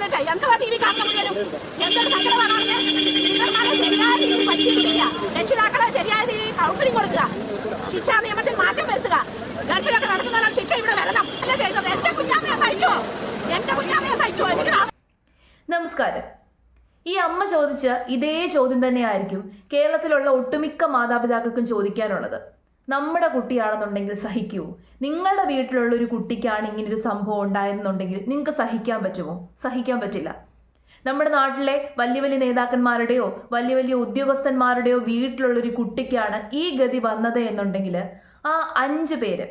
ഇരുന്നിട്ട് എന്തുവാ T V കാണുന്നവരും എന്തൊരു സങ്കടമാണ് അവർക്ക്? ടീച്ചർമാരെ ശരിയായ രീതിയിൽ പരിശീലിപ്പിക്കുക. രക്ഷിതാക്കളെ ശരിയായ രീതിയിൽ കൗൺസിലിംഗ് കൊടുക്കുക. ശിക്ഷാ നിയമത്തിൽ മാറ്റം വരുത്തുക. ഗൾഫിലൊക്കെ നടക്കുന്നവരാണ് ശിക്ഷ ഇവിടെ വരണം. അല്ല ചെയ്തത് എന്റെ കുഞ്ഞാമ്മയെ സഹിക്കുമോ എന്റെ കുഞ്ഞാമ്മയെ സഹിക്കുമോ എനിക്ക് നമസ്കാരം. ഈ അമ്മ ചോദിച്ച ഇതേ ചോദ്യം തന്നെയായിരിക്കും കേരളത്തിലുള്ള ഒട്ടുമിക്ക മാതാപിതാക്കൾക്കും ചോദിക്കാനുള്ളത്. നമ്മുടെ കുട്ടിയാണെന്നുണ്ടെങ്കിൽ സഹിക്കൂ. നിങ്ങളുടെ വീട്ടിലുള്ള ഒരു കുട്ടിക്കാണ് ഇങ്ങനൊരു സംഭവം ഉണ്ടായെന്നുണ്ടെങ്കിൽ നിങ്ങൾക്ക് സഹിക്കാൻ പറ്റുമോ? സഹിക്കാൻ പറ്റില്ല. നമ്മുടെ നാട്ടിലെ വലിയ വലിയ നേതാക്കന്മാരുടെയോ വലിയ വലിയ ഉദ്യോഗസ്ഥന്മാരുടെയോ വീട്ടിലുള്ള ഒരു കുട്ടിക്കാണ് ഈ ഗതി വന്നത് എന്നുണ്ടെങ്കിൽ ആ അഞ്ച് പേര്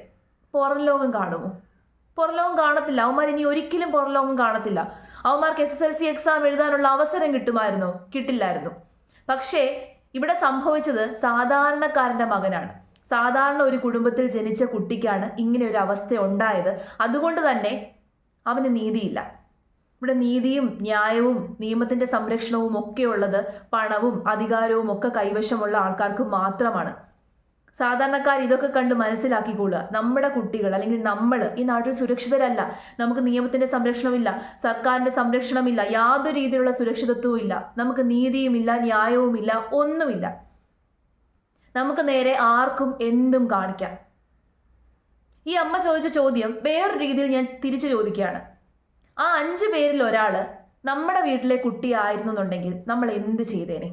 പുറം ലോകം കാണുമോ? പുറം ലോകം കാണത്തില്ല. അവന്മാർ ഇനി ഒരിക്കലും പുറം ലോകം കാണത്തില്ല. അവന്മാർക്ക് S S L C exam എഴുതാനുള്ള അവസരം കിട്ടുമായിരുന്നോ. കിട്ടില്ലായിരുന്നു. പക്ഷേ ഇവിടെ സംഭവിച്ചത് സാധാരണക്കാരന്റെ മകനാണ്. സാധാരണ ഒരു കുടുംബത്തിൽ ജനിച്ച കുട്ടിക്കാണ് ഇങ്ങനെ ഒരു അവസ്ഥ ഉണ്ടായത്. അതുകൊണ്ട് തന്നെ അവന് നീതിയില്ല. ഇവിടെ നീതിയും ന്യായവും നിയമത്തിന്റെ സംരക്ഷണവും ഒക്കെ ഉള്ളത് പണവും അധികാരവും ഒക്കെ കൈവശമുള്ള ആൾക്കാർക്ക് മാത്രമാണ്. സാധാരണക്കാർ ഇതൊക്കെ കണ്ട് മനസ്സിലാക്കിക്കൊള്ളുക. നമ്മുടെ കുട്ടികൾ അല്ലെങ്കിൽ നമ്മൾ ഈ നാട്ടിൽ സുരക്ഷിതരല്ല. നമുക്ക് നിയമത്തിന്റെ സംരക്ഷണമില്ല. സർക്കാരിന്റെ സംരക്ഷണമില്ല. യാതൊരു രീതിയിലുള്ള സുരക്ഷിതത്വവും ഇല്ല. നമുക്ക് നീതിയുമില്ല ന്യായവുമില്ല ഒന്നുമില്ല. നമുക്ക് നേരെ ആർക്കും എന്തും കാണിക്കാം. ഈ അമ്മ ചോദിച്ച ചോദ്യം വേറൊരു രീതിയിൽ ഞാൻ തിരിച്ചു ചോദിക്കുകയാണ്. ആ അഞ്ച് പേരിൽ ഒരാൾ നമ്മുടെ വീട്ടിലെ കുട്ടിയായിരുന്നു എന്നുണ്ടെങ്കിൽ നമ്മൾ എന്ത് ചെയ്തേനെ?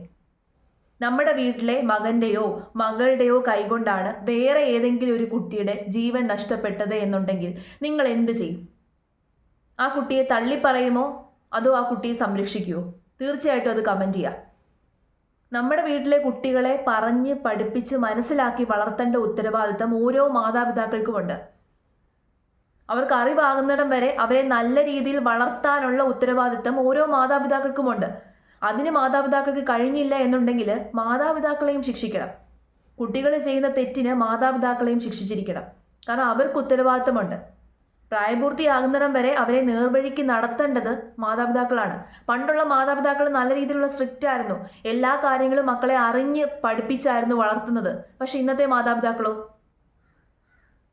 നമ്മുടെ വീട്ടിലെ മകന്റെയോ മകളുടെയോ കൈകൊണ്ടാണ് വേറെ ഏതെങ്കിലും ഒരു കുട്ടിയുടെ ജീവൻ നഷ്ടപ്പെട്ടത് എന്നുണ്ടെങ്കിൽ നിങ്ങൾ എന്ത് ചെയ്യും? ആ കുട്ടിയെ തള്ളിപ്പറയുമോ? അതോ ആ കുട്ടിയെ സംരക്ഷിക്കുമോ തീർച്ചയായിട്ടും അത് കമന്റ് ചെയ്യാം. നമ്മുടെ വീട്ടിലെ കുട്ടികളെ പറഞ്ഞ് പഠിപ്പിച്ച് മനസ്സിലാക്കി വളർത്തേണ്ട ഉത്തരവാദിത്തം ഓരോ മാതാപിതാക്കൾക്കുമുണ്ട്. അവർക്ക് അറിവാകുന്നിടം വരെ അവരെ നല്ല രീതിയിൽ വളർത്താനുള്ള ഉത്തരവാദിത്തം ഓരോ മാതാപിതാക്കൾക്കുമുണ്ട്. അതിന് മാതാപിതാക്കൾക്ക് കഴിഞ്ഞില്ല എന്നുണ്ടെങ്കിൽ മാതാപിതാക്കളെയും ശിക്ഷിക്കണം. കുട്ടികൾ ചെയ്യുന്ന തെറ്റിന് മാതാപിതാക്കളെയും ശിക്ഷിച്ചിരിക്കണം. കാരണം അവർക്ക് ഉത്തരവാദിത്തമുണ്ട്. പ്രായപൂർത്തിയാകുന്നിടം വരെ അവരെ നേർവഴിക്ക് നടത്തേണ്ടത് മാതാപിതാക്കളാണ്. പണ്ടുള്ള മാതാപിതാക്കൾ നല്ല രീതിയിലുള്ള സ്ട്രിക്റ്റ് ആയിരുന്നു. എല്ലാ കാര്യങ്ങളും മക്കളെ അറിഞ്ഞ് പഠിപ്പിച്ചായിരുന്നു വളർത്തുന്നത്. പക്ഷെ ഇന്നത്തെ മാതാപിതാക്കളോ?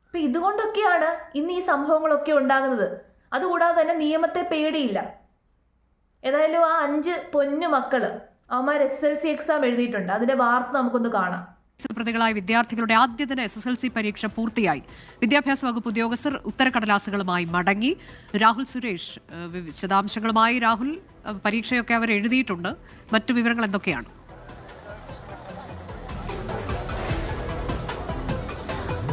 അപ്പൊ ഇതുകൊണ്ടൊക്കെയാണ് ഇന്ന് ഈ സംഭവങ്ങളൊക്കെ ഉണ്ടാകുന്നത്. അതുകൂടാതെ തന്നെ നിയമത്തെ പേടിയില്ല. ഏതായാലും ആ അഞ്ച് പൊന്നു മക്കൾ അവന്മാർ എസ് എൽ സി എക്സാം എഴുതിയിട്ടുണ്ട്. അതിന്റെ വാർത്ത നമുക്കൊന്ന് കാണാം. പ്രതികളായ വിദ്യാർത്ഥികളുടെ ആദ്യദിന എസ് എസ് എൽ സി പരീക്ഷ പൂർത്തിയായി. വിദ്യാഭ്യാസ വകുപ്പ് ഉദ്യോഗസ്ഥർ ഉത്തരക്കടലാസുകളുമായി മടങ്ങി. രാഹുൽ സുരേഷ് വിശദാംശങ്ങളുമായി രാഹുൽ പരീക്ഷയൊക്കെ അവർ എഴുതിയിട്ടുണ്ട്. മറ്റു വിവരങ്ങൾ എന്തൊക്കെയാണ്?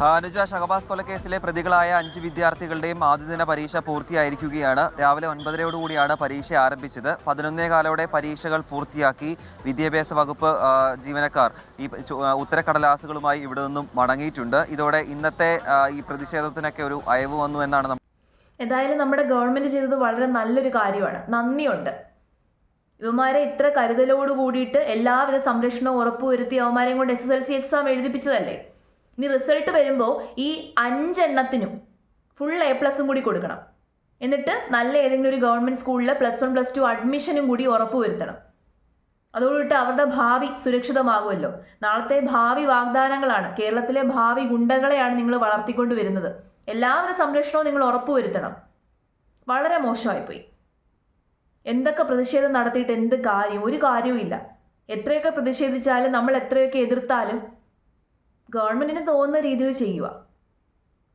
അനുജ ഷഹബാസ് കൊലക്കേസിലെ പ്രതികളായ അഞ്ച് വിദ്യാർത്ഥികളുടെയും ആദ്യദിന പരീക്ഷ പൂർത്തിയായിരിക്കുകയാണ്. രാവിലെ ഒൻപതരയോടുകൂടിയാണ് പരീക്ഷ ആരംഭിച്ചത്. പതിനൊന്നേ കാലോടെ പരീക്ഷകൾ പൂർത്തിയാക്കി വിദ്യാഭ്യാസ വകുപ്പ് ജീവനക്കാർ ഈ ഉത്തരക്കടലാസുകളുമായി ഇവിടെ നിന്നും മടങ്ങിയിട്ടുണ്ട്. ഇതോടെ ഇന്നത്തെ ഈ പ്രതിഷേധത്തിനൊക്കെ ഒരു അയവ് വന്നു എന്നാണ് എന്തായാലും നമ്മുടെ ഗവൺമെന്റ് ചെയ്തത് വളരെ നല്ലൊരു കാര്യമാണ്. നന്ദിയുണ്ട്. ഇവന്മാരെ ഇത്ര കരുതലോട് കൂടിയിട്ട് എല്ലാവിധ സംരക്ഷണവും ഉറപ്പുവരുത്തി അവന്മാരെയും കൊണ്ട് S S L C exam എഴുതിപ്പിച്ചതല്ലേ? ഇനി റിസൾട്ട് വരുമ്പോൾ ഈ അഞ്ചെണ്ണത്തിനും ഫുൾ എ പ്ലസും കൂടി കൊടുക്കണം. എന്നിട്ട് നല്ല ഏതെങ്കിലും ഒരു ഗവൺമെന്റ് സ്കൂളിൽ പ്ലസ് വൺ പ്ലസ് ടു അഡ്മിഷനും കൂടി ഉറപ്പ് വരുത്തണം. അതോടുകൂടി അവരുടെ ഭാവി സുരക്ഷിതമാകുമല്ലോ. നാളത്തെ ഭാവി വാഗ്ദാനങ്ങളാണ്. കേരളത്തിലെ ഭാവി ഗുണ്ടകളെയാണ് നിങ്ങൾ വളർത്തിക്കൊണ്ട് വരുന്നത്. എല്ലാവരുടെ സംരക്ഷണവും നിങ്ങൾ ഉറപ്പുവരുത്തണം വളരെ മോശമായിപ്പോയി. എന്തൊക്കെ പ്രതിഷേധം നടത്തിയിട്ട് എന്ത് കാര്യം? ഒരു കാര്യവും ഇല്ല എത്രയൊക്കെ പ്രതിഷേധിച്ചാലും നമ്മൾ എത്രയൊക്കെ എതിർത്താലും ഗവൺമെന്റിന് തോന്നുന്ന രീതിയിൽ ചെയ്യുക.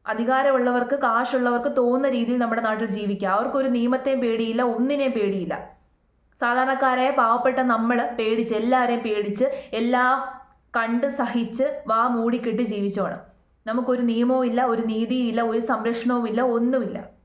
അധികാരമുള്ളവർക്ക് കാശുള്ളവർക്ക് തോന്നുന്ന രീതിയിൽ നമ്മുടെ നാട്ടിൽ ജീവിക്കുക. അവർക്കൊരു നിയമത്തെയും പേടിയില്ല ഒന്നിനെയും പേടിയില്ല. സാധാരണക്കാരായ പാവപ്പെട്ട നമ്മൾ പേടിച്ച് എല്ലാവരെയും പേടിച്ച് എല്ലാം കണ്ട് സഹിച്ച് വാ മൂടിക്കെട്ടി ജീവിച്ചോണം. നമുക്കൊരു നിയമവും ഇല്ല ഒരു നീതിയില്ല ഒരു സംരക്ഷണവും ഇല്ല ഒന്നുമില്ല.